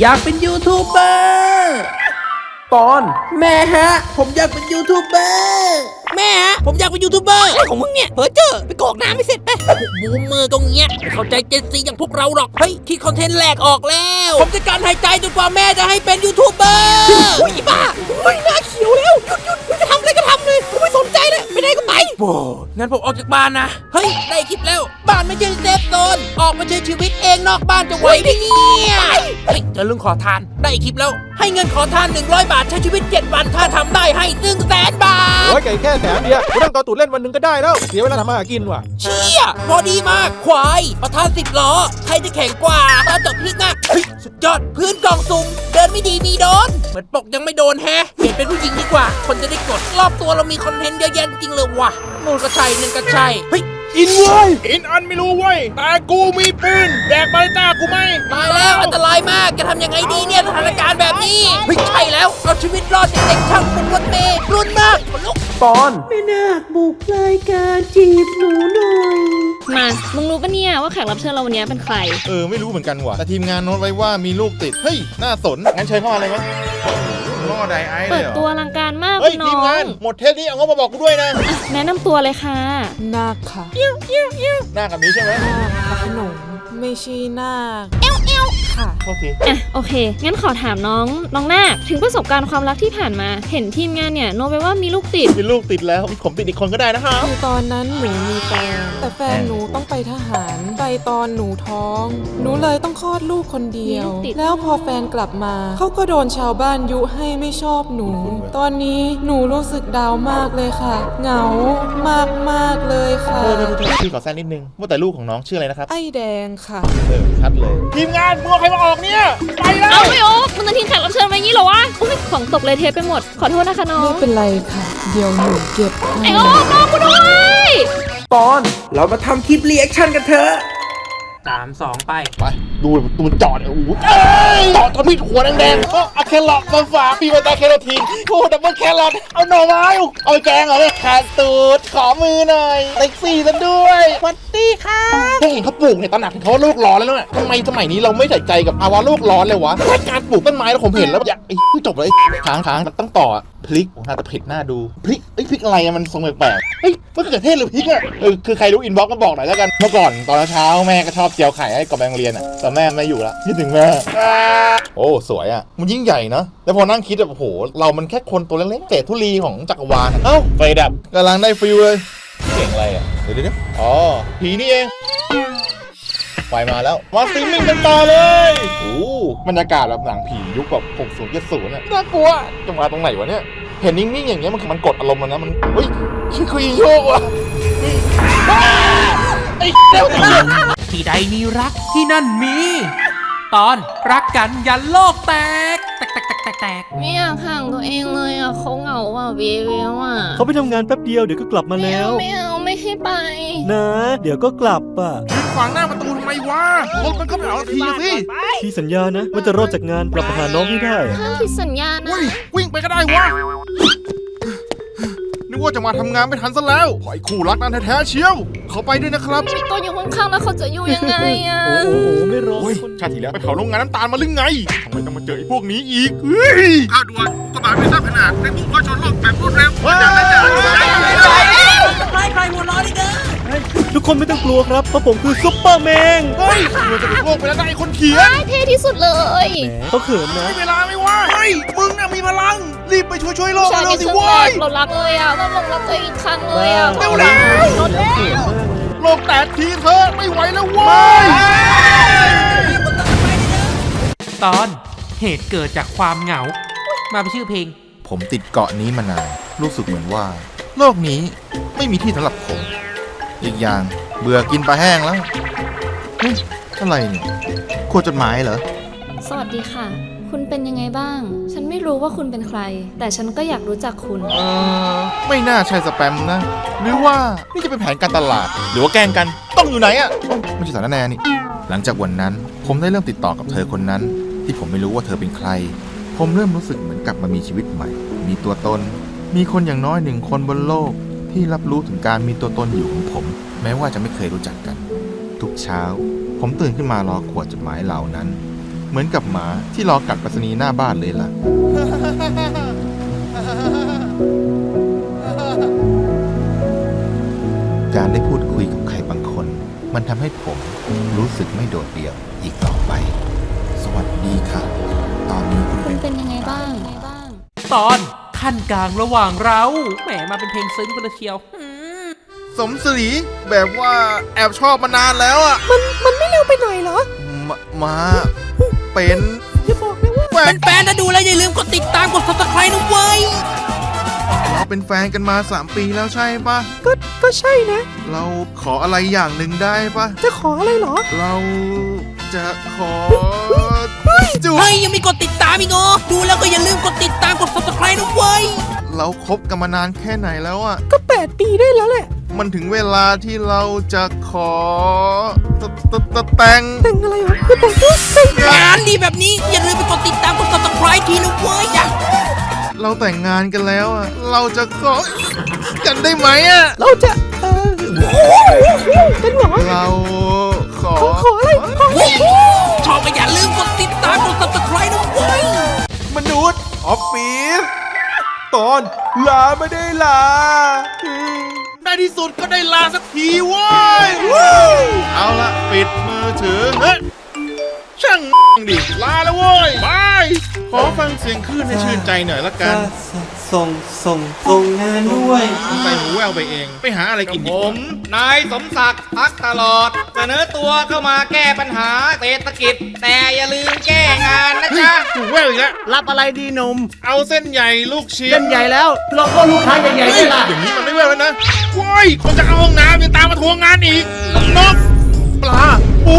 อยากเป็นยูทูบเบอร์ตอน แม่ฮะ ผมอยากเป็นยูทูบเบอร์แม่ฮะ ผมอยากเป็นยูทูบเบอร์อะไรของมึงเนี่ยเฮ้อเจอไปกรอกน้ำไม่เสร็จไปพวกบูมเมอร์ตรงเนี้ยไม่เข้าใจเจนซีอย่างพวกเราหรอก เฮ้ยคิดคอนเทนต์แหลกออกแล้ว ผมจะการหายใจจนกว่าแม่จะให้เป็นยูทูบเบอร์อุ้ยอีบ้าเฮ้ยหน้าเขียวแล้วหยุดหยุดมึงจะทำอะไรก็ทำเลยกูไม่สนใจเลยไปไหนก็ไปโว้งั้นผมออกจากบ้านนะ เฮ้ย ได้คลิปแล้ว บ้านไม่ใช่เซฟโซนออกมาใช้ชีวิตเองนอกบ้านจะไหวไหมเนี่ย เฮ้ยเจอเรื่องขอทานได้คลิปแล้ว ให้เงินขอทาน 100 บาทใช้ชีวิต 7 วัน ถ้าทำได้ให้1 0 0 0 0แสนบาท โอ้ยไก่แค่แสนเดียวกูนั่งต่อตูดเล่นวันหนึงก็ได้แล้ว เสียเวลาทำมาหากินว่ะ เชี่ย พอดีมาก ควาย ประธานสิบล้อ ใครจะแข็งกว่าตาจบพลิกอะเฮ้ยสุดยอด พื้นกล่องสุ่มเดินไม่ดีมีโดน เหมือนปกยังไม่โดนแฮะเปลี่ยนเป็นผู้หญิงดีกว่า คนจะได้กด รอบตัวเรามีคอนเทนต์เยอะแยะจริงเลยว่ะนู่นก็ใช่นั่นก็ใช่เฮ้ย อินเว้ยอินอันไม่รู้เว้ยแต่กูมีปืนแดกบาริต้ากูไหมตายแล้วอันตรายมากจะทำยังไงดีเนี่ยสถานการณ์แบบนี้เฮ้ยใช่แล้วเอาชีวิตรอดจากเด็กช่างบนรถเมล์รุ่นมากขนลุกตอนไม่นาคบุกรายการจีบหนูหน่อยมา มึงรู้ปะเนี่ยว่าแขกรับเชิญเราวันนี้เป็นใคร เออไม่รู้เหมือนกันว่ะแต่ทีมงานโน้ตไว้ว่ามีลูกติด เฮ้ย น่าสน งั้นเชิญเข้ามาเลยไหม ล่อไดไอซ์เลเปิยดเหรอ ตัวอลังการมากเฮ้ยคุณน้ทีมองงานหมดเทปนี้เอาเขามาบอกกูด้วยนะ แนะนำตัวเลยค่ะ นาคค่ะหน้ากับนี้ใช่ไหม นาคพระโขนงไม่ใช่นาคค่ะโอเคอะโอเค งั้นขอถามน้องน้องนาคถึงประสบการณ์ความรักที่ผ่านมา เห็นทีมงานเนี่ยโนไปว่ามีลูกติด มีลูกติดแล้วมีผมติดอีกคนก็ได้นะครับคือตอนนั้นหนูมีแฟนแต่แฟนหนูต้องไปทหารไปตอนหนูท้อง หนูเลยต้องคลอดลูกคนเดียว มีลูกติด แล้วพอแฟนกลับมา เขาก็โดนชาวบ้านยุให้ไม่ชอบหนู ตอนนี้หนูรู้สึกดาวมากเลยค่ะ เหงามากมากๆเลยค่ะเออพี่ขอแซงนิดนึงว่าแต่ลูกของน้องชื่ออะไรนะครับ ไอ้แดงค่ะ เออชัดเลยทีมงานมึงเอาใครมาออกเนี่ยไปแล้วเอาไม่โอ๊มึงจะทิ้งแขกรับเชิญไว้งี้เหรอวะอุ้ยของตกเลยเทปไปหมด ขอโทษนะคะน้องไม่เป็นไรค่ะ เดี๋ยวหนูเก็บให้ ไอ้โอ๊น้องกูด้วยตอน เรามาทำคลิปรีแอคชั่นกันเถอะ สามสองไป ไปดูดูมันจอดเนี่ยโอ้โหเอ้ยจอดทำมีดหัวแดงๆก็เอาแครอทมาฝากปีมาตาแครอทีนโอ้ดับเบิลแครอทเอาหน่อไม้เอาไปแกงเหรอเนี่ยขาดตูดขอมือหน่อยเซ็กซี่ซะด้วยสวัสดีค่ะถ้าเห็นเขาปลูกเนี่ยตระหนักถึงเขาว่าโลกร้อนแล้วเนี่ยทำไมสมัยนี้เราไม่ใส่ใจกับภาวะโลกร้อนเลยวะแค่การปลูกต้นไม้แล้วผมเห็นแล้วอยากไอ้ยจบเลยค้างค้างมันต้องต่อ พริกผมน่าจะเผ็ดหน้าดูพริกไอ้ยพริกอะไรอะมันทรงแปลกๆเฮ้ยมะเขือเทศหรือพริกอะเออคือใครรู้อินบ็อกก็บอกหน่อยแล้วกันเมื่อก่อนตอนเช้าแม่ก็ชอบเจียวไข่ให้กับแบงเรียนอะแต่แม่ไม่อยู่ละคิดถึงแม่โอ้สวยอะมันยิ่งใหญ่เนาะแล้วพอนั่งคิดแบบโอ้โหเรามันแค่คนตัวเล็กๆเศษธุลีของจักรวาลอะเอ้าไฟดับกำลังได้ฟิลเลยเก่งอะไรอะเดี๋ยวเดี๋ยวอ๋อผีนี่เองไฟมาแล้วมาสติมมิ่งกันต่อเลย บรรยากาศแบบหนังผียุคแบบ60 70เนี่ยน่ากลัวจะมาตรงไหนวะเนี่ย เห็นนิ่งๆอย่างเงี้ยมันมันกดอารมณ์มันนะมันเฮ้ยชื่อคุยโยกว่ะอ้าไอ้เจ้าที่ใดมีรักที่นั่นมี ตอนรักกันยันโลกแตก แตกแตกแตกแตกแตกไม่อยากห่างตัวเองเลยอะเขาเหงาอะเวเววอะเขาไปทำงานแป๊บเดียวเดี๋ยวก็กลับมาไม่แล้เอาวไม่เอาไม่ให้ไป นะ เดี๋ยวก็กลับอะขวางหน้าประตูทำไมวะรถมันก็ไม่เอาทีสิพี่สัญญานะ ว่าจะรอดจากงานกลับมาหาน้องให้ได้ห้ามผิดสัญญานะ วิ่งวิ่งไปก็ได้วะนึก ว่าจะมาทำงานไม่ทันซะแล้วขอไอ้คู่รักนั้นแท้ๆเชียว เขาไปด้วยนะครับมีตัวอยู่ข้างๆแล้วเขาจะอยู่ยังไงอะ โอ้โหไม่รอโอ้ยชาติที่แล้วไปเผาโรงงานน้ำตาลมาลึงไงทำไมต้องมาเจอไอ้พวกนี้อีกเฮ้ยข้าวด่วนอุกกาบาตไม่ทราบขนาดในพุ่งเข้าชนโลกแบบรวดเร็วจะได้จะทุกคนไม่ต้องกลัวครับเพราะผมคือซุปเปอร์แมนเฮ้ยมันจะเป็นโลกไปแล้วนะไอ้คนเขียนเท่ที่สุดเลย แหมเขาเขินนะ ไม่เวลาไม่ว่าเฮ้ยมึงน่ะมีพลัง รีบไปช่วยช่วยโลกชายเร็ในวสิเครื่องเว้แรยกเรารักเลยอะต้องลงรักตัวเองอีกครั้งเลยอะเร็วๆ รถแล้วโลกแตกทีเธอะไม่ไหวแล้วเว้ย ตอนเหตุเกิดจากความเหงา มาเป็นชื่อเพลง ผมติดเกาะนี้มานาน รู้สึกเหมือนว่า โลกนี้ไม่มีที่สำหรับผม อีกอย่างเบื่อกินปลาแห้งแล้ว เฮ้ย อะไรเนี่ยขวดจดหมายเหรอ สวัสดีค่ะ คุณเป็นยังไงบ้าง ฉันไม่รู้ว่าคุณเป็นใคร แต่ฉันก็อยากรู้จักคุณ เออไม่น่าใช่สแปมนะ หรือว่านี่จะเป็นแผนการตลาด หรือว่าแกล้งกันต้องอยู่ไหนอะเอ้ไม่ใช่สารแนนี่ หลังจากวันนั้นผมได้เริ่มติดต่อกับเธอคนนั้น ที่ผมไม่รู้ว่าเธอเป็นใคร ผมเริ่มรู้สึกเหมือนกลับมามีชีวิตใหม่ มีตัวตน มีคนอย่างน้อยหนึ่งคนบนโลก ที่รับรู้ถึงการมีตัวตนอยู่ของผม แม้ว่าจะไม่เคยรู้จักกัน ทุกเช้า ผมตื่นขึ้นมารอขวดจดหมายเหล่านั้น เหมือนกับหมาที่รอกัดไปรษณีย์หน้าบ้านเลยล่ะ การได้พูดคุยกับใครบางคน มันทำให้ผมรู้สึกไม่โดดเดี่ยวอีกต่อไป สวัสดีค่ะ ตอนนี้คุณคุเป็ณนเป็นยังไงบ้าง ตอนขั้นกลางระหว่างเราแหมมาเป็นเพลงซึ้งไปเลยเชียว สมศรีแบบว่าแอบชอบมานานแล้วอะ มันมันไม่เร็วไปหน่อยเหรอ มามา เป็นอย่าบอกนะว่าแฟนแฟนๆนะดูแล้วอย่าลืมกดติดตามกด subscribe นะเว้ย เราเป็นแฟนกันมา 3 ปีแล้วใช่ปะก็ก็ใช่นะ เราขออะไรอย่างหนึ่งได้ปะจะขออะไรเหรอ เราจะขอจูบเฮ้ยยังมีกดติดตามอีกเหรอดูแล้วก็อย่าลืมกดติดตามกด subscribe นะเว้ย เราคบกันมานานแค่ไหนแล้วอะก็ 8 ปีได้แล้วแหละ มันถึงเวลาที่เราจะขอตตตแต่งแต่งอะไรเหรออย่าบอกว่าแต่งงานดีแบบนี้ อย่าลืมไปกดติดตามกด subscribe ทีนะเว้ยอย่าเราแต่งงานกันแล้วอะเราจะขอกันได้ไหมอะเราจะเออกันเหรอเราขอขออะไรขอชอบก็อย่าลืมกดติดตามกด subscribe นะเว้ยมนุษย์ออฟฟิศตอนลาไม่ได้ลา ในที่สุดก็ได้ลาสักทีเว้ย เอาละปิดมือถือเฮ้ย ช่างดิลาแล้วเว้ยบายขอฟังเสียงคลื่นให้ชื่นใจหน่อยละกันส่งส่งส่งงานด้วยใส่หูแววไปเอง ไปหาอะไรกินดีผมนายสมศักดิ์พักตลอด เสนอตัวเข้ามาแก้ปัญหาเศรษฐกิจ แต่อย่าลืมแก้งานนะจ๊ะ หูแววอีกแล้วรับอะไรดีหนมเอาเส้นใหญ่ลูกชิ้นเล่นใหญ่แล้วเราก็ลูกค้าใหญ่ๆเฮ้ยนี่ล่ะอย่างนี้มันไม่แววแล้วนะว้ายคนจะเข้าห้องน้ำยังตามมาทวงงานอีกนกปลาปู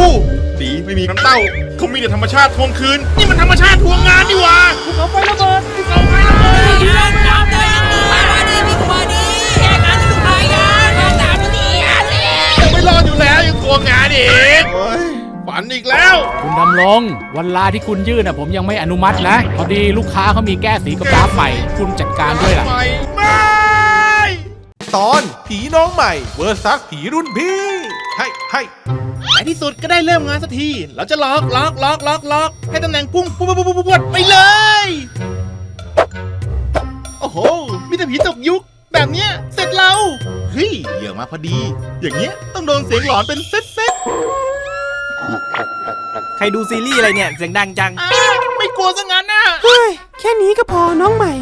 ดีไม่มีน้ำเต้า เขามีแต่ธรรมชาติทวงคืน นี่มันธรรมชาติทวงงานนี่หว่าภูเขาไฟระเบิดภูเขาไฟระเบิดเรื่องความเดินมาดีมีกว่าดีแข่งงานลูกค้างานมาตามนี้งานเลยยังไม่รอดอยู่แล้วยังทวงงานอีกโอ้ยฝันอีกแล้ว คุณดำรงวันลาที่คุณยื่นน่ะผมยังไม่อนุมัตินะพอดีลูกค้าเขามีแก้สีกับกราฟใหม่ คุณจัดการด้วยล่ะ ไม่ไม่ตอนผีน้องใหม่เวอร์ซัสผีรุ่นพี่ ให้ให้ ในที่สุดก็ได้เริ่มงานสักที เราจะล็อกล็อกล็อกล็อกล็อกให้ตำแหน่งพุ่งปุ๊บปุ๊บปุ๊บปุ๊บปุ๊บไปเลย โอ้โห มีแต่ผีตกยุค แบบเนี้ย เสร็จเราเฮ้ยเหยื่อมาพอดี อย่างเงี้ยต้องโดนเสียงหลอนเป็นเซตเซตใครดูซีรีส์อะไรเนี่ย เสียงดังจัง อ้าวไม่กลัวซะงั้นน่ะเฮ้ย แค่นี้ก็พอน้องใหม่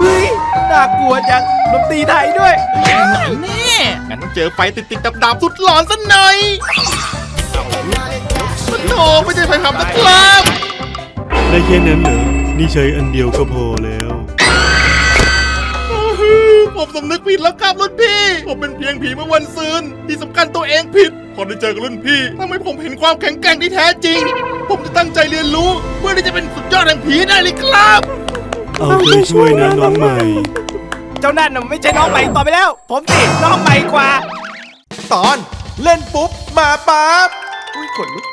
เฮ้ย น่ากลัวจังดนตรีไทยด้วย ไหนแน่ งั้นต้องเจอไฟติดติดดับดับๆสุดหลอนซะหน่อยโอ้ไม่ใช่ไฟทำนะครับได้แค่นั้นเหรอ นี่ใช้อันเดียวก็พอแล้วผมสำนึกผิดแล้วครับรุ่นพี่ ผมเป็นเพียงผีเมื่อวันซืนที่สำคัญตัวเองผิดพอได้เจอกับรุ่นพี่ทำให้ผมเห็นความแข็งแกร่งที่แท้จริง ผมจะตั้งใจเรียนรู้เพื่อที่จะเป็นสุดยอดแห่งผีได้เลยครับ เอาใจช่วยนะน้องใหม่ เจ้านั่นน่ะไม่ใช่น้องใหม่ต่อไปแล้ว ผมสิน้องใหม่กว่า ตอนเล่นปุ๊บมาปั๊บอุ้ยขนลุก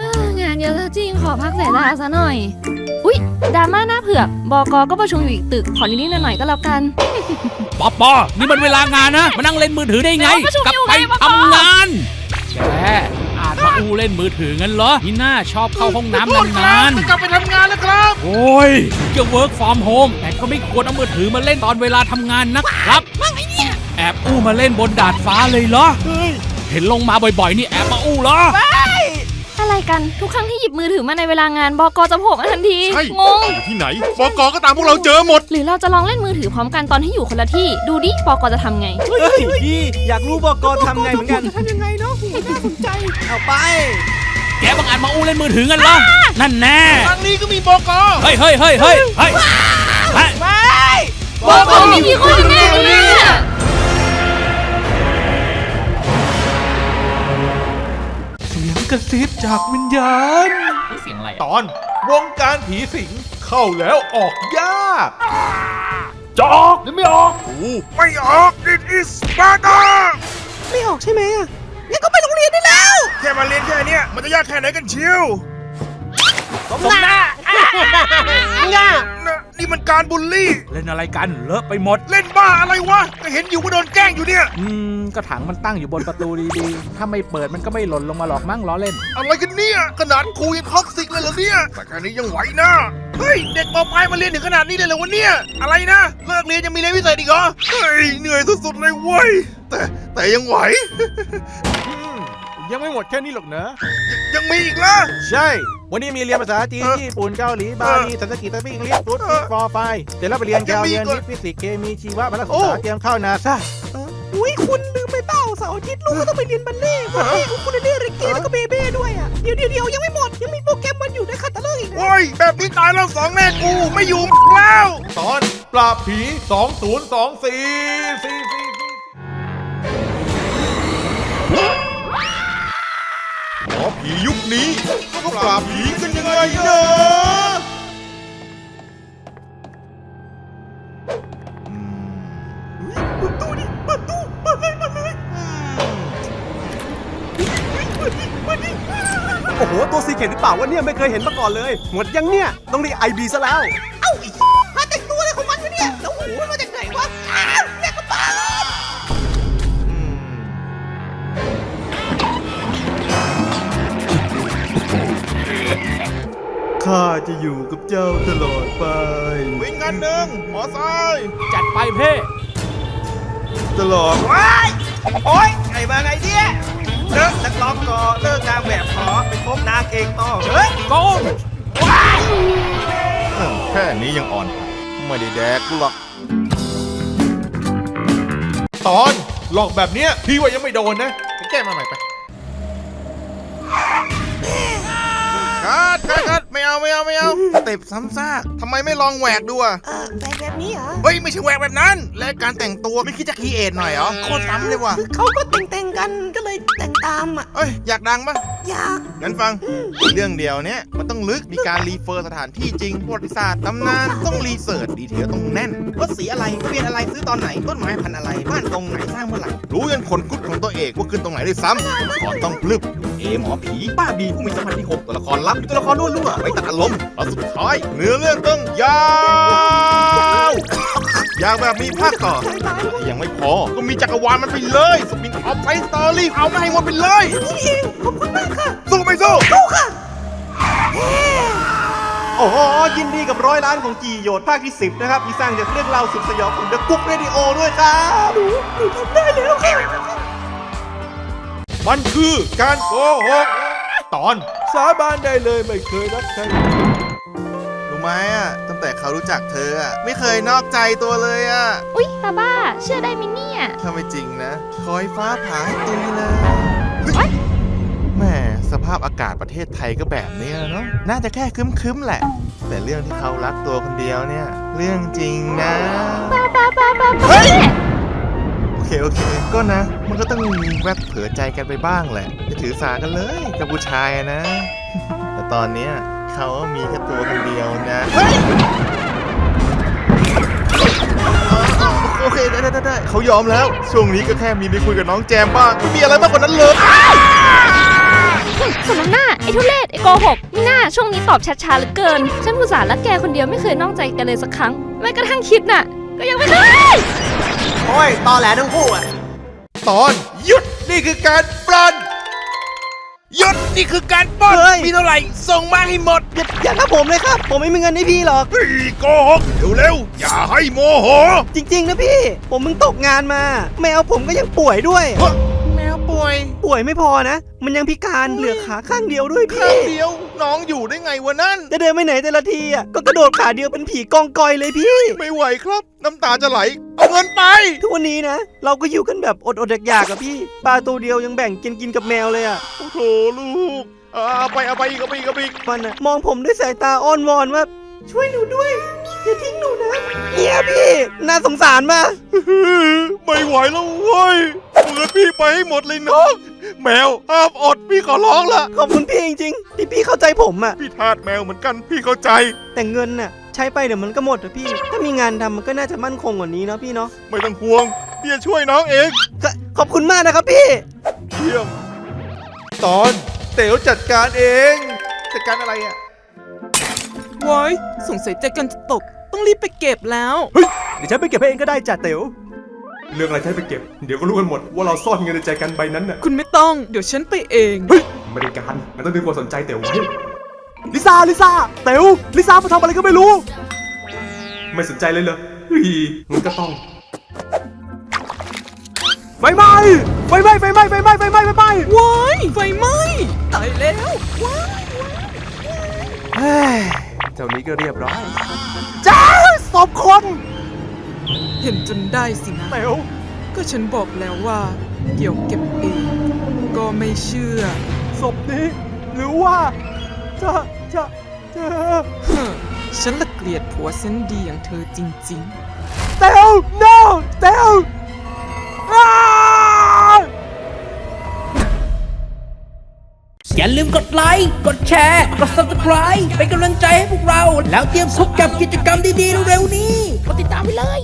อ่างานเยอะแล้วจริงขอพักสายตาซะหน่อย อุ๊ยดราม่าหน้าเผือกบอกก็ประชุมอยู่อีกตึกขอนิดๆหน่อยๆก็แล้วกัน ปอปอนี่มันเวลางานนะ มานั่งเล่นมือถือได้ไง เดี๋ยวประชุมกลับอยู่ไปไงปอปอ ทำงาน แก อาจมาอูเล่นมือถืองั้นเหรอนี่น่าชอบเข้าห้องน้ำนานจะกลับไปทำงานแล้วครับๆโอ้ยจะ work from home แต่ก็ไม่ควรเอามือถือมาเล่นตอนเวลาทำงานนะครับแอบอู้มาเล่นบนดาดฟ้าเลยเหรอ เห็นลงมาบ่อยๆ นี่แอบมาอู้เหรอ อะไรกันทุกครั้งที่หยิบมือถือมาในเวลางานบอกจะโผล่มาทันทีใช่ งง ที่ไหนบกก็ตามพวกเราเจอหมด หรือเราจะลองเล่นมือถือพร้อมกันตอนที่อยู่คนละที่ ดูดิปอกจะทำไง เฮ้ยพี่อยากรู้บอกกทำไงเหมือนกัน ทำยังไงเนาะหูน่าสนใจ เอาไป แกบังอาจมาอู้เล่นมือถืองั้นเหรอนั่นแน่ทางนี้ก็มีบกเฮ้ยเฮ้ยเฮ้ยเฮ้ยเฮ้ยเฮ้ยบอกมีกี่คนแน่เนี่ยเสียงกระซิบจากวิญญาณ เสียงอะไรตอนวงการผีสิงเข้าแล้วออกยากจะออกหรือไม่ออกไม่ออก This is Sparta ไม่ออกใช่ไหมอะงั้นก็ไปโรงเรียนได้แล้ว แค่มาเรียนแค่เนี้ยมันจะยากแค่ไหนกันเชียวสมหน้าง่านี่มันการบูลลี่ เล่นอะไรกันเลอะไปหมด เล่นบ้าอะไรวะก็เห็นอยู่ว่าโดนแกล้งอยู่เนี่ย อืมก็ถังมันตั้งอยู่บนประตูดีๆ ถ้าไม่เปิดมันก็ไม่หล่นลงมาหรอกมั้งล้อเล่น อะไรกันเนี่ยขนาดครูยังท็อกซิกเลยเหรอเนี่ยแต่การนี้ยังไหวนะเฮ้ยเด็กปปลายมาเรียนถึงขนาดนี้เลยเหรอวะเนี่ยอะไรนะเลิกเรียนยังมีเรียนพิเศษอีกเหรอเฮ้ยเหนื่อยสุดๆเลยเว้ยแต่แต่ยังไหว ยังไม่หมดแค่นี้หรอกนะ ยังมีอีกเหรอใช่ วันนี้มีเรียนภาษาจีน เออญี่ปุ่น เกาหลี บาลีเออสันสกฤตไต้อังกฤษตุ๊ดเออฟอร์ไฟเสร็จแล้วไปเรียนยัแกงวมีเรียนอีกเหรอวิทย์ฟิสิกส์เคมีชีวะมาแล้วศึโอ้กษาเตรียมเข้านาซาอุ้ยคุณลืมไปเปล่าเสาร์อาทิตย์ลูกก็ต้องไปเรียนบัลเล่ต์บัลเล่ต์ของคุณเรียนเรเก้แล้วก็เบเบ้ด้วยอะเดี๋ยวเดี๋ยวเดี๋ยวยังไม่หมด ยังมีโปรแกรมวันอยู่ในคัตเตอร์อีกนะ โอ้ย แบบนี้ตายแล้วสองแม่กูไม่อยู่แล้ว ตอนปราบผี 2024หม ผียุคนี้ก็ปราบผีกันยังไงเนอะประตูดิประตู้เลยมาเลยมาดิมาดิโอ้โห ตัวซีเกตหรือเปล่าวะเนี่ย ไม่เคยเห็นมาก่อนเลย หมดยังเนี่ย ต้องรีไอบีซะแล้ว ข้าจะอยู่กับเจ้าตลอดไป วิ่งกันหนึ่งหมอซ้ายจัดไปเพ่ตลอด ว้ายโอ๊ยไงมาไงเนี่ยเลิกนักร้องก่อเลิกนางแบบขอไปพบนางเองต่อเฮ้ยโกนแค่นี้ยังอ่อน ไม่ได้แดกกูหรอก ตอนหลอกแบบเนี้ยพี่ว่ายังไม่โดนนะไปแก้มาใหม่ไปคัดคัดคัด ไม่เอาไม่เอาไม่เอาสเต็ปซ้ำซากทำไมไม่ลองแหวกดูอะเออแบบแบบนี้เหรอเฮ้ยไม่ใช่แหวกแบบนั้น และการแต่งตัวไม่คิดจะคีเอทหน่อยเหรอโคตรซ้ำเลยว่ะคือเขาก็แต่งแต่งๆกันก็เลยแต่งตามอะเอ้ยอยากดังปะอยาก งั้นฟัง เรื่องเดียวเนี้ยมันต้องลึกมีการรีเฟอร์สถานที่จริงประวัติศาสตร์ตำนานต้องรีเสิร์ชดีเทลต้องแน่นรถสีอะไรทะเบียนอะไรซื้อตอนไหนต้นไม้พันธุ์อะไรบ้านตรงไหนสร้างเมื่อไหร่รู้ยันขนกุดของตัวเอกว่าขึ้นตรงไหนด้วยซ้ำก่อนต้องพลึบเอหมอผีป้าบีผู้มีสัมพันธ์ที่หกตัวละครลับมีตัวละครรั่วๆไว้ตัดอารมณ์แล้วสุดท้ายเนื้อเรื่องต้องยาวอยากแบบมีภาคต่อ ยังไม่พอ ก็มีจักรวาลมันไปเลยสปินออฟไซส์สตอรี่เอามาให้หมดไปเลยนี่เองขอบคุณมากค่ะ สู้ไม่สู้สู้ค่ะ โอ้โห ยินดีกับร้อยล้านของจีโยดภาคที่ 10 นะครับที่สร้างจากเรื่องราวสุดสยองของ The Cook Radio ด้วยครับหนูทำได้แล้วค่ะมันคือการโกหก ตอน สาบานได้เลยไม่เคยรักใครรู้ไหมอะตั้งแต่เขารู้จักเธออะไม่เคยนอกใจตัวเลยอะอุ๊ยตาบ้า เชื่อได้ไหมเนี่ยถ้าไม่จริงนะคอยฟ้าผ่าให้ตุยเลยเฮ้ยแหมสภาพอากาศประเทศไทยก็แบบนี้เนาะน่าจะแค่คึ้มๆแหละ แต่เรื่องที่เขารักตัวคนเดียวเนี่ย เรื่องจริงนะป้าป้าป้าป้าเฮ้ป้าย โอเคโอเค ก็นะ มันก็ต้องมีแวบเผลอใจกันไปบ้างแหละจะถือสากันเลยกับผู้ชายนะ แต่ตอนเนี้ยเขามีแค่ตัวคนเดียวนะเฮ้ยโอเคได้ได้ได้เขายอมแล้ว ช่วงนี้ก็แค่มีไปคุยกับน้องแจมบ้างไม่มีอะไรมากกว่านั้นเลยสมน้ำหน้า ไอ้ทุเรศไอ้โกหกนี่หน้าช่วงนี้ตอบช้าเหลือเกิน ฉันผู้สาห์รักแกคนเดียวไม่เคยนอกใจกันเลยสักครั้งแม้กระทั่งคิดน่ะ ก็ยังไม่เคย โอ้ย ตอแหลทั้งคู่อะ ตอนหยุดนี่คือการปล้นหยุดนี่คือการปล้นเฮ้ย มีเท่าไหร่ส่งมาให้หมดอย่าอย่าทับผมเลยครับ ผมไม่มีเงินให้พี่หรอกเฮ้ยโกหกเร็วๆอย่าให้โมโหจริง ๆ นะพี่ ผมมึงตกงานมา แมวผมก็ยังป่วยด้วยแมว ป่วย ป่วยไม่พอนะ มันยังพิการเหลือขาข้างเดียวด้วยข้าพี่งเดียวน้องอยู่ได้ไงวะนั่น จะเดินไปไหนแต่ละทีอะก็กระโดดขาเดียวเป็นผีกองกอยเลยพี่ ไม่ไหวครับ น้ำตาจะไหล เอาเงินไป ทุกวันนี้นะ เราก็อยู่กันแบบอดอดๆอยากๆอะพี่ปลาตัวเดียวยังแบ่งกินกินกับแมวเลยอะโอ้โถลูกเอาเอาไปเอาไปอีกเอาไปอีกเอาไปอีกมันอะมองผมด้วยสายตาอ้อนวอนว่า ช่วยหนูด้วยอย่าทิ้งหนูนะเฮียพี่ น่าสงสารมาก ไม่ไหวแล้วเว้ย เงินพี่ไปให้หมดเลยน้องแมวห้ามอดพี่ขอร้องละขอบคุณพี่จริงๆที่พี่เข้าใจผมอะพี่ทาสแมวเหมือนกันพี่เข้าใจ แต่เงินน่ะใช้ไปเดี๋ยวมันก็หมดอะพี่ ถ้ามีงานทำมันก็น่าจะมั่นคงกว่านี้เนาะพี่เนาะไม่ต้องห่วงพี่จะช่วยน้องเองก็ขอบคุณมากนะครับพี่ เยี่ยมตอนเต๋วจัดการเอง จัดการอะไรอะว้ายสงสัยใจกันจะตก ต้องรีบไปเก็บแล้ว เฮ้ยเดี๋ยวฉันไปเก็บให้เองก็ได้จ้ะเต๋ว เรื่องอะไรฉันไปเก็บ เดี๋ยวก็รู้กันหมดว่าเราซ่อนเงินในใจกันใบนั้นน่ะคุณไม่ต้อง เดี๋ยวฉันไปเอง เฮ้ยไม่ได้การมันต้องดึงความสนใจเต๋วไว้ลิซ่าลิซ่าเต๋วลิซ่ามาทำอะไรก็ไม่รู้ ไม่สนใจเลยเหรอเฮ้ยงั้นก็ต้องไฟไหม้ไฟไหม้ไฟไหม้ไฟไหม้ไฟไหม้ไฟไหม้ว้ายไฟไหม้ตายแล้วว้ายเฮ้ยเท่านี้ก็เรียบร้อยจ้าศพคน เห็นจนได้สินะเต๋วก็ฉันบอกแล้วว่า เดี๋ยวเก็บเอง ก็ไม่เชื่อ ศพนี้ หรือว่า จะจะจะเฮ้อฉันละเกลียดผัวเส้นดีอย่างเธอจริงๆเต๋ว no เต๋วอ้า อย่าลืมกดไลค์ กดแชร์ กด subscribe เป็นกำลังใจให้พวกเรา แล้วเตรียมพบกับกิจกรรมดีๆเร็วๆนี้กดติดตามไปเลย